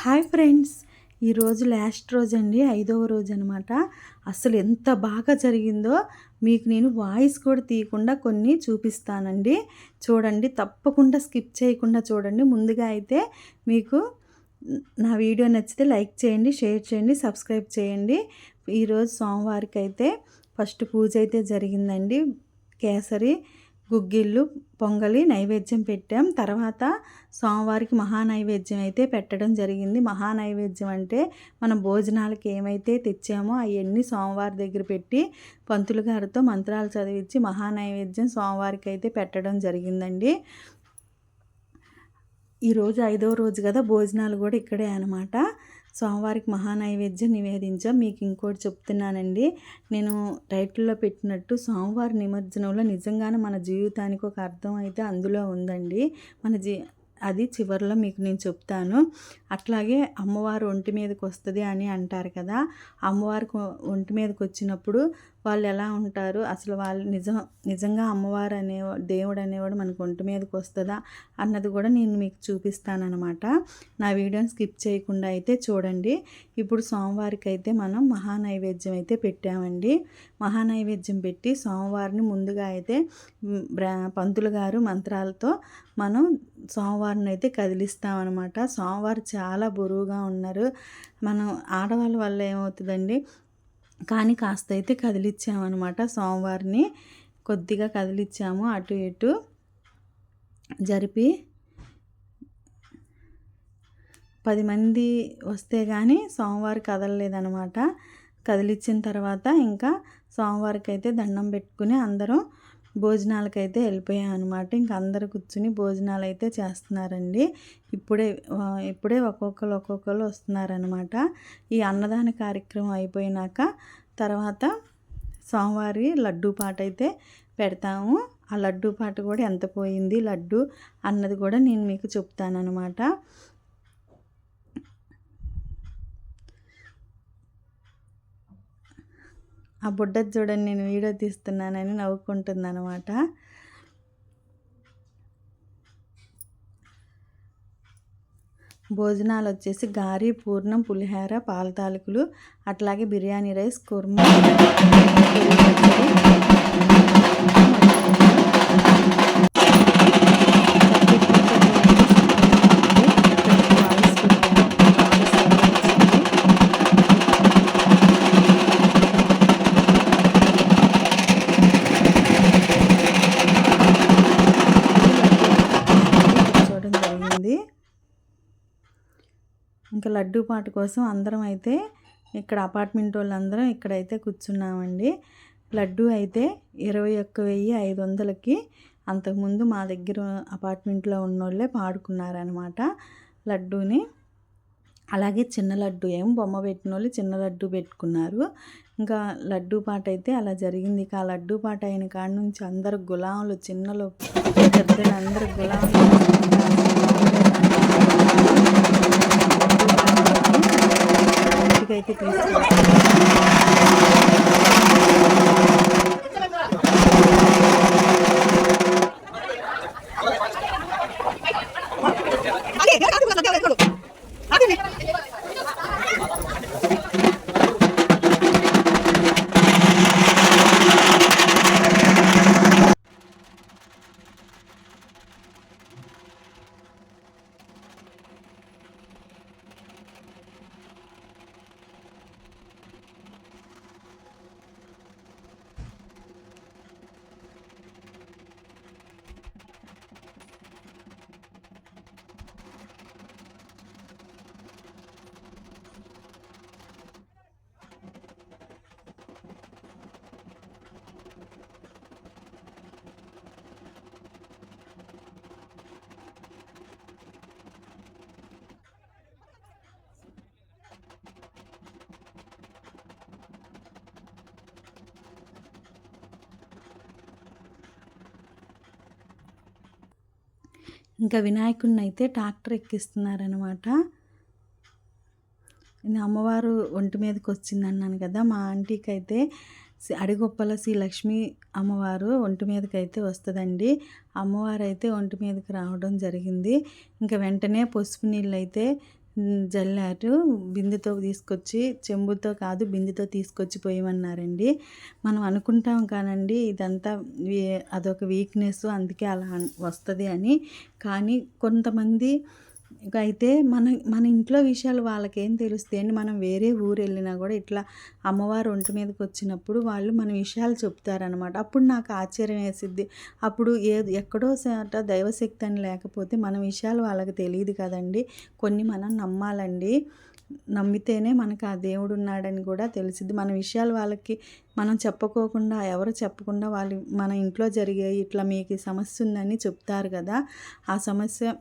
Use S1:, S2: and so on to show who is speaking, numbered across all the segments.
S1: Hi friends. ఈరోజు last రోజు అండి ఐదవ రోజు అనమాట అసలు ఎంత బాగా జరిగిందో మీకు నేను వాయిస్ కూడా తీయకుండా కొన్ని చూపిస్తానండి. చూడండి తప్పకుండా స్కిప్ చేయకుండా చూడండి. ముందుగా అయితే మీకు నా వీడియో నచ్చితే లైక్ చేయండి షేర్ చేయండి సబ్స్క్రైబ్ చేయండి. ఈరోజు సోమవారికి అయితే ఫస్ట్ పూజ అయితే జరిగిందండి. కేసరి గుగ్గిళ్ళు పొంగలి నైవేద్యం పెట్టాం. తర్వాత సోమవారికి మహా నైవేద్యం అయితే పెట్టడం జరిగింది. మహా నైవేద్యం అంటే మనం భోజనాలకి ఏమైతే తెచ్చామో అవన్నీ సోమవారి దగ్గర పెట్టి పంతులు గారితో మంత్రాలు చదివించి మహా నైవేద్యం సోమవారికి అయితే పెట్టడం జరిగిందండి. ఈరోజు ఐదో రోజు కదా భోజనాలు కూడా ఇక్కడే అనమాట స్వామివారికి మహానైవేద్యం నివేదించాం. మీకు ఇంకోటి చెప్తున్నానండి. నేను టైటిల్లో పెట్టినట్టు సోమవారి నిమజ్జనంలో నిజంగానే మన జీవితానికి ఒక అర్థం అయితే అందులో ఉందండి. మన జీ అది చివరిలో మీకు నేను చెప్తాను. అట్లాగే అమ్మవారు ఒంటి మీదకి వస్తుంది అని అంటారు కదా. అమ్మవారికి ఒంటి మీదకి వచ్చినప్పుడు వాళ్ళు ఎలా ఉంటారు? అసలు వాళ్ళు నిజం నిజంగా అమ్మవారు అనే దేవుడు అనేవాడు మనకు ఒంటి మీదకి వస్తుందా అన్నది కూడా నేను మీకు చూపిస్తానమాట నా వీడియోని స్కిప్ చేయకుండా అయితే చూడండి. ఇప్పుడు సోమవారికి అయితే మనం మహానైవేద్యం అయితే పెట్టామండి. మహానైవేద్యం పెట్టి సోమవారిని ముందుగా అయితే పంతులు గారు మంత్రాలతో మనం సోమవారం అయితే కదిలిస్తామన్నమాట. సోమవారం చాలా బరువుగా ఉన్నారు. మనం ఆడవాళ్ళ వల్ల ఏమవుతుందండి? కానీ కాస్త అయితే కదిలిచ్చామన్నమాట సోమవారిని. కొద్దిగా కదిలిచ్చాము అటు ఇటు. జరిపి పది మంది వస్తే కానీ సోమవారం కదలలేదనమాట కదిలిచ్చిన తర్వాత ఇంకా సోమవారికి అయితే దండం పెట్టుకుని అందరం భోజనాలకైతే వెళ్ళిపోయాం అనమాట ఇంక అందరు కూర్చుని భోజనాలు అయితే చేస్తున్నారండి. ఇప్పుడే ఇప్పుడే ఒక్కొక్కరు ఒక్కొక్కరు వస్తున్నారనమాట ఈ అన్నదాన కార్యక్రమం అయిపోయినాక తర్వాత సోమవారి లడ్డూ పాట అయితే పెడతాము. ఆ లడ్డూ పాట కూడా ఎంత పోయింది? లడ్డు అన్నది కూడా నేను మీకు చెప్తానమాట ఆ బుడ్డ చూడండి నేను వీడియో తీస్తున్నానని నవ్వుకుంటుంది అనమాట భోజనాలు వచ్చేసి గారి పూర్ణం పులిహోర పాల తాలూకులు అట్లాగే బిర్యానీ రైస్ కుర్మా ఇంకా కోసం అందరం అయితే ఇక్కడ అపార్ట్మెంట్ వాళ్ళందరం ఇక్కడైతే కూర్చున్నామండి. లడ్డు అయితే ఇరవై ఒక్క వెయ్యి ఐదు వందలకి అంతకుముందు మా దగ్గర అపార్ట్మెంట్లో ఉన్నోళ్ళే పాడుకున్నారనమాట లడ్డూని. అలాగే చిన్న లడ్డు ఏం బొమ్మ పెట్టిన వాళ్ళు చిన్న లడ్డు పెట్టుకున్నారు. ఇంకా లడ్డు పాట అయితే అలా జరిగింది. ఇక ఆ లడ్డు పాట అయిన కాడ నుంచి అందరు గులాములు చిన్నలు పెద్దలు అందరు గులాములు అయితే తీసుకెళ్తాను ఇంకా వినాయకుడిని అయితే ట్రాక్టర్ ఎక్కిస్తున్నారనమాట అమ్మవారు ఒంటి మీదకి వచ్చింది అన్నాను కదా మా ఆంటీకి అయితే అడిగొప్పల శ్రీ లక్ష్మి అమ్మవారు ఒంటి మీదకి అయితే వస్తుందండి. అమ్మవారు అయితే ఒంటి మీదకి రావడం జరిగింది. ఇంకా వెంటనే పసుపు నీళ్ళు అయితే జల్లారు బిందెతో తీసుకొచ్చి చెంబుతో కాదు బిందెతో తీసుకొచ్చి పోయమన్నారండి. మనం అనుకుంటాం కానండి ఇదంతా అదొక వీక్నెస్ అందుకే అలా వస్తుంది అని. కానీ కొంతమంది అయితే మన మన ఇంట్లో విషయాలు వాళ్ళకేం తెలుస్తాయండి మనం వేరే ఊరు వెళ్ళినా కూడా ఇట్లా అమ్మవారు ఒంటి మీదకి వచ్చినప్పుడు వాళ్ళు మన విషయాలు చెప్తారనమాట అప్పుడు నాకు ఆశ్చర్యం వేసిద్ది. అప్పుడు ఏ ఎక్కడో సాట దైవశక్తి అని లేకపోతే మన విషయాలు వాళ్ళకి తెలియదు కదండి. కొన్ని మనం నమ్మాలండి. నమ్మితేనే మనకు ఆ దేవుడు ఉన్నాడని కూడా తెలిసింది మన విషయాలు వాళ్ళకి మనం చెప్పుకోకుండా ఎవరు చెప్పకుండా వాళ్ళు మన ఇంట్లో జరిగే ఇట్లా మీకు సమస్య ఉందని చెప్తారు కదా. ఆ సమస్య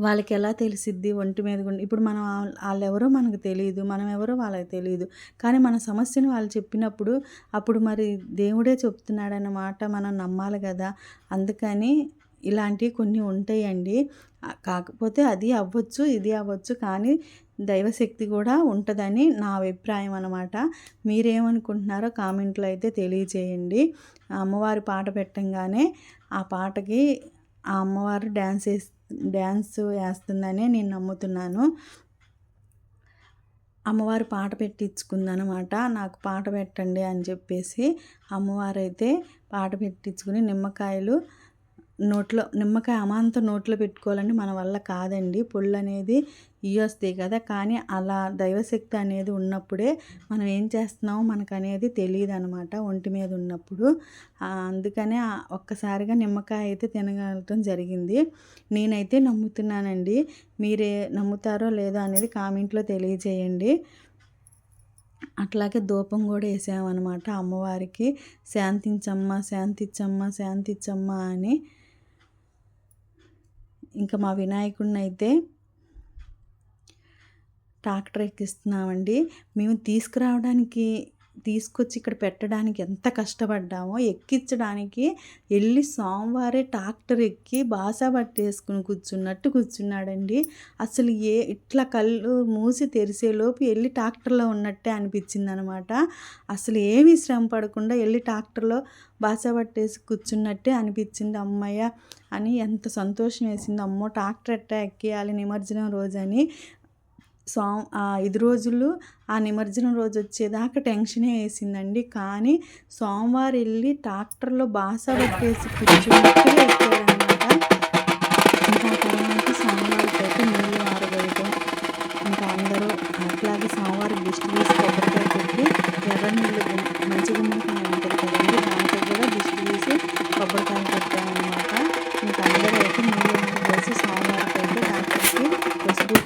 S1: వాళ్ళకి ఎలా తెలిసిద్ది ఒంటి మీద గుండి? ఇప్పుడు మనం వాళ్ళెవరో మనకు తెలియదు మనం ఎవరో వాళ్ళకి తెలియదు కానీ మన సమస్యను వాళ్ళు చెప్పినప్పుడు అప్పుడు మరి దేవుడే చెప్తున్నాడన్నమాట మనం నమ్మాలి కదా? అందుకని ఇలాంటివి కొన్ని ఉంటాయండి. కాకపోతే అది అవ్వచ్చు ఇది అవ్వచ్చు కానీ దైవశక్తి కూడా ఉంటుందని నా అభిప్రాయం అనమాట మీరేమనుకుంటున్నారో కామెంట్లో అయితే తెలియజేయండి ఆ అమ్మవారి పాట పెట్టంగానే ఆ పాటకి ఆ అమ్మవారు డ్యాన్స్ వేసి డ్యాన్స్ వేస్తుందని నేను నమ్ముతున్నాను. అమ్మవారు పాట పెట్టించుకుందనమాట నాకు పాట పెట్టండి అని చెప్పేసి అమ్మవారు అయితే పాట పెట్టించుకుని నిమ్మకాయలు నోట్లో నిమ్మకాయ అమాంత నోట్లో పెట్టుకోవాలంటే మన వల్ల కాదండి. పుళ్ళు అనేది ఇయ్యొస్తాయి కదా కానీ అలా దైవశక్తి అనేది ఉన్నప్పుడే మనం ఏం చేస్తున్నామో మనకు అనేది తెలియదు అనమాట ఒంటి మీద ఉన్నప్పుడు. అందుకనే ఒక్కసారిగా నిమ్మకాయ అయితే తినగలటం జరిగింది. నేనైతే నమ్ముతున్నానండి. మీరే నమ్ముతారో లేదో అనేది కామెంట్లో తెలియజేయండి. అట్లాగే ధూపం కూడా వేసామన్నమాట అమ్మవారికి. శాంతించమ్మ శాంతించమ్మ శాంతించమ్మ అని. ఇంకా మా వినాయకుడిని అయితే ట్రాక్టర్ ఎక్కిస్తున్నామండి. మేము తీసుకురావడానికి తీసుకొచ్చి ఇక్కడ పెట్టడానికి ఎంత కష్టపడ్డామో ఎక్కించడానికి వెళ్ళి సోమవారే ట్రాక్టర్ ఎక్కి బాసా పట్టేసుకుని కూర్చున్నట్టు కూర్చున్నాడండి. అసలు ఏ ఇట్లా కళ్ళు మూసి తెరిసేలోపు వెళ్ళి ట్రాక్టర్లో ఉన్నట్టే అనిపించింది అనమాట అసలు ఏమీ శ్రమ పడకుండా వెళ్ళి ట్రాక్టర్లో బాసా పట్టేసి కూర్చున్నట్టే అనిపించింది. అమ్మయ్య! అని ఎంత సంతోషం వేసింది. అమ్మో! ట్రాక్టర్ ఎట్టా ఎక్కియాలి నిమజ్జనం రోజని. సో ఆ ఐదు రోజులు ఆ నిమజ్జనం రోజు వచ్చేదాకా టెన్షనే వేసిందండి. కానీ సోమవారం వెళ్ళి ట్రాక్టర్లో బాస పెట్టేసి కూర్చున్నట్టుగా ఎక్కారనమాట ఇంకా తర్వాత సోమవారికి అయితే నీళ్ళు ఆరబోయటం ఇంకా అందరూ అట్లాగే సోమవారం దిష్టి తీసి కొబ్బరికాయ పెట్టి ఎర్ర నీళ్ళు మంచిగా మంచి గుమ్మడికాయ ఉంటుంది కదండి దాంతో కూడా దిష్టి తీసి కొబ్బరికాయ పెట్టామన్నమాట ఇంకా అందరూ అయితే నీళ్ళు ఆరబోసి సోమవారికి అయితే ట్రాక్టర్కి పసుపు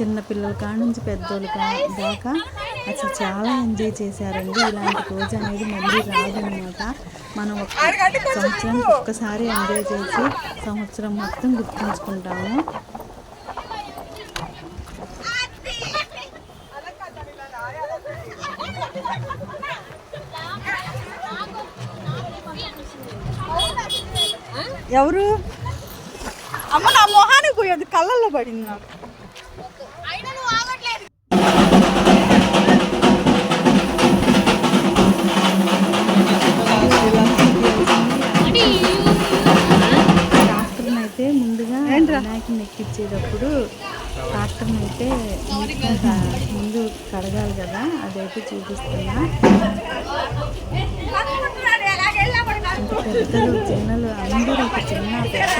S1: చిన్న పిల్లల కాడ నుంచి పెద్దోళ్ళ దాకా అసలు చాలా ఎంజాయ్ చేశారండి. ఇలాంటి రోజు అనేది మళ్ళీ రాదనమాట. మనం ఒక సంవత్సరం ఒక్కసారి ఎంజాయ్ చేసి సంవత్సరం మొత్తం గుర్తుంచుకుంటాము. ఎవరు? అమ్మ నా మొహానికి పోయేది కళ్ళల్లో పడింది నాకు. వినాయకుని ఎక్కించేటప్పుడు ట్రాక్టర్ని అయితే ముందు కడగాలి కదా అదైతే చూపిస్తున్నా. పెద్దలు చిన్నలు అందరూ ఒక చిన్న పెద్ద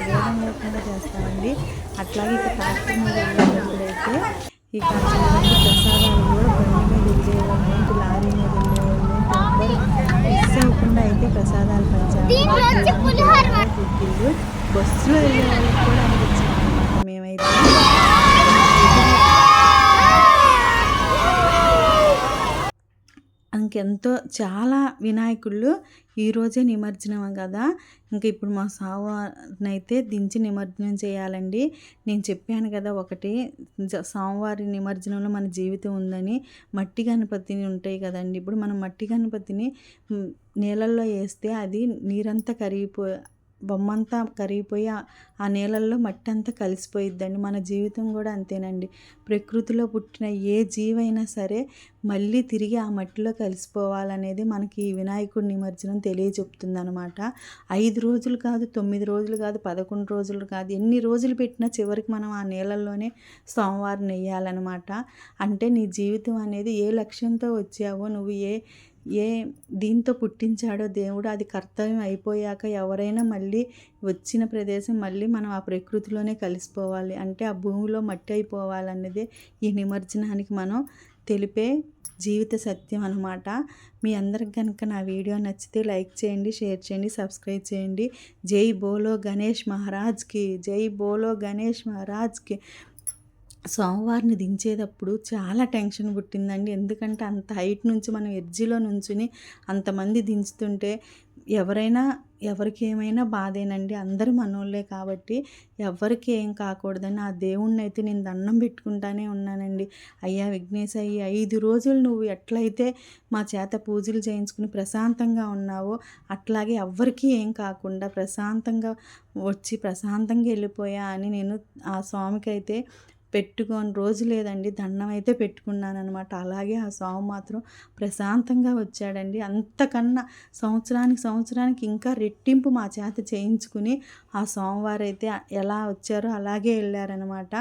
S1: భేదం లేకుండా చేస్తామండి అట్లాగే ఇక ట్రాక్టర్ మీద వెళ్ళేటప్పుడైతే ఇక చూడండి ప్రసాదాలు కూడా బండి మీద వెళ్ళేవాళ్ళు లారీ మీద వెళ్ళేవాళ్ళు మిస్ అవ్వకుండా అయితే ప్రసాదాలు పంచాము గుడ్డిళ్ళు బస్సులో వెళ్ళే వాళ్ళకి కూడా అనిపించింది మేమైతే ఇంకెంతో చాలా వినాయకుళ్ళు ఈరోజే నిమజ్జనం కదా? ఇంకా ఇప్పుడు మా సావునైతే దించి నిమజ్జనం చేయాలండి. నేను చెప్పాను కదా ఒకటి జ- నిమజ్జనంలో మన జీవితం ఉందని మట్టి గణపతిని ఉంటాయి కదండి. ఇప్పుడు మనం మట్టి గణపతిని నీళ్ళల్లో వేస్తే అది నీరంతా కరిగిపో బొమ్మంతా కరిగిపోయి ఆ- నీళ్ళల్లో మట్టి అంతా కలిసిపోయిద్దండి. మన జీవితం కూడా అంతేనండి. ప్రకృతిలో పుట్టిన ఏ జీవైనా సరే మళ్ళీ తిరిగి ఆ మట్టిలో కలిసిపోవాలనేది మనకి ఈ వినాయకుడి నిమజ్జనం తెలియచెప్తుందనమాట. ఐదు రోజులు కాదు తొమ్మిది రోజులు కాదు పదకొండు రోజులు కాదు ఎన్ని రోజులు పెట్టినా చివరికి మనం ఆ నీళ్ళల్లోనే సోమవారం వేయాలన్నమాట అంటే నీ జీవితం అనేది ఏ లక్ష్యంతో వచ్చావో నువ్వు ఏ ఏ దీంతో పుట్టించాడో దేవుడు అది కర్తవ్యం అయిపోయాక ఎవరైనా మళ్ళీ వచ్చిన ప్రదేశం మళ్ళీ మనం ఆ ప్రకృతిలోనే కలిసిపోవాలి. అంటే ఆ భూమిలో మట్టి అయిపోవాలన్నదే ఈ నిమజ్జనానికి మనం తెలిపే జీవిత సత్యం అనమాట మీ అందరికి కనుక నా వీడియో నచ్చితే లైక్ చేయండి షేర్ చేయండి సబ్స్క్రైబ్ చేయండి. జై బోలో గణేష్ మహారాజ్కి జై బోలో గణేష్ మహారాజ్కి. సోమవారిని దించేటప్పుడు చాలా టెన్షన్ పుట్టిందండి. ఎందుకంటే అంత హైట్ నుంచి మనం ఎడ్జిలో నుంచుని అంతమంది దించుతుంటే ఎవరైనా ఎవరికి ఏమైనా బాధేనండి. అందరూ మనోళ్ళే కాబట్టి ఎవరికి ఏం కాకూడదని ఆ దేవుణ్ణి అయితే నేను దండం పెట్టుకుంటానే ఉన్నానండి. అయ్యా విఘ్నేశ్ ఈ ఐదు రోజులు నువ్వు ఎట్లయితే మా చేత పూజలు చేయించుకుని ప్రశాంతంగా ఉన్నావో అట్లాగే ఎవ్వరికీ ఏం కాకుండా ప్రశాంతంగా వచ్చి ప్రశాంతంగా వెళ్ళిపోయా అని నేను ఆ స్వామికి అయితే పెట్టుకొని రోజు లేదండి. దండం అయితే పెట్టుకున్నాను అనమాట అలాగే ఆ స్వామి మాత్రం ప్రశాంతంగా వచ్చాడండి. అంతకన్నా సంవత్సరానికి సంవత్సరానికి ఇంకా రెట్టింపు మా చేత చేయించుకుని ఆ సోమవారం అయితే ఎలా వచ్చారో అలాగే వెళ్ళారనమాట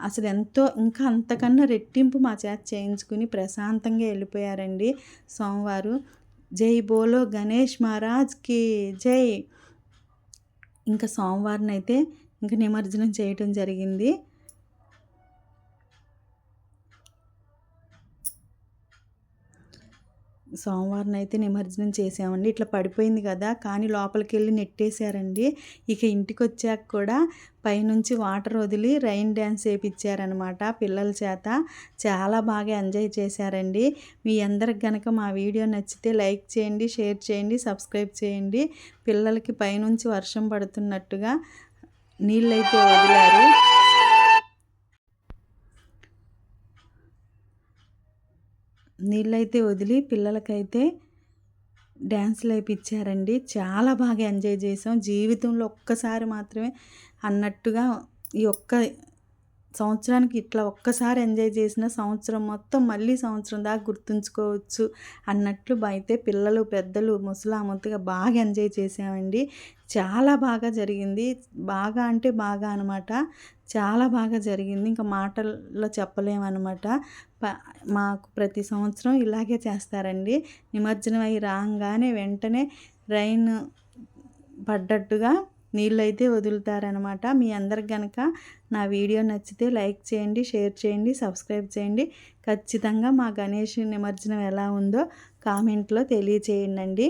S1: అసలు ఎంతో ఇంకా అంతకన్నా రెట్టింపు మా చేత చేయించుకుని ప్రశాంతంగా వెళ్ళిపోయారండి సోమవారు. జై బోలో గణేష్ మహారాజ్కి జై. ఇంకా సోమవారం అయితే ఇంకా నిమజ్జనం చేయటం జరిగింది. సోమవారం అయితే నిమజ్జనం చేసామండి ఇట్లా పడిపోయింది కదా కానీ లోపలికి వెళ్ళి నెట్టేశారండి. ఇక ఇంటికి వచ్చాక కూడా పైనుంచి వాటర్ వదిలి రైన్ డ్యాన్స్ వేయించారనమాట పిల్లల చేత. చాలా బాగా ఎంజాయ్ చేశారండి. మీ అందరికి కనుక మా వీడియో నచ్చితే లైక్ చేయండి షేర్ చేయండి సబ్స్క్రైబ్ చేయండి. పిల్లలకి పైనుంచి వర్షం పడుతున్నట్టుగా నీళ్ళైతే వదిలారు. నీళ్ళైతే వదిలి పిల్లలకైతే డ్యాన్స్లు వేయించారండి చాలా బాగా ఎంజాయ్ చేసాం జీవితంలో ఒక్కసారి మాత్రమే అన్నట్టుగా ఈ ఒక్క సంవత్సరానికి ఇట్లా ఒక్కసారి ఎంజాయ్ చేసిన సంవత్సరం మొత్తం మళ్ళీ సంవత్సరం దాకా గుర్తుంచుకోవచ్చు అన్నట్లు అయితే పిల్లలు పెద్దలు ముసలామొత్తుగా బాగా ఎంజాయ్ చేసామండి. చాలా బాగా జరిగింది. బాగా అంటే బాగా అనమాట చాలా బాగా జరిగింది. ఇంకా మాటల్లో చెప్పలేమన్నమాట. ప- మాకు ప్రతి సంవత్సరం ఇలాగే చేస్తారండి. నిమజ్జనం అయి రాగానే వెంటనే రైన్ పడ్డట్టుగా నీళ్ళైతే వదులుతారనమాట. మీ అందరికి కనుక నా వీడియో నచ్చితే లైక్ చేయండి షేర్ చేయండి సబ్స్క్రైబ్ చేయండి. ఖచ్చితంగా మా గణేష్ నిమజ్జనం ఎలా ఉందో కామెంట్లో తెలియచేయండి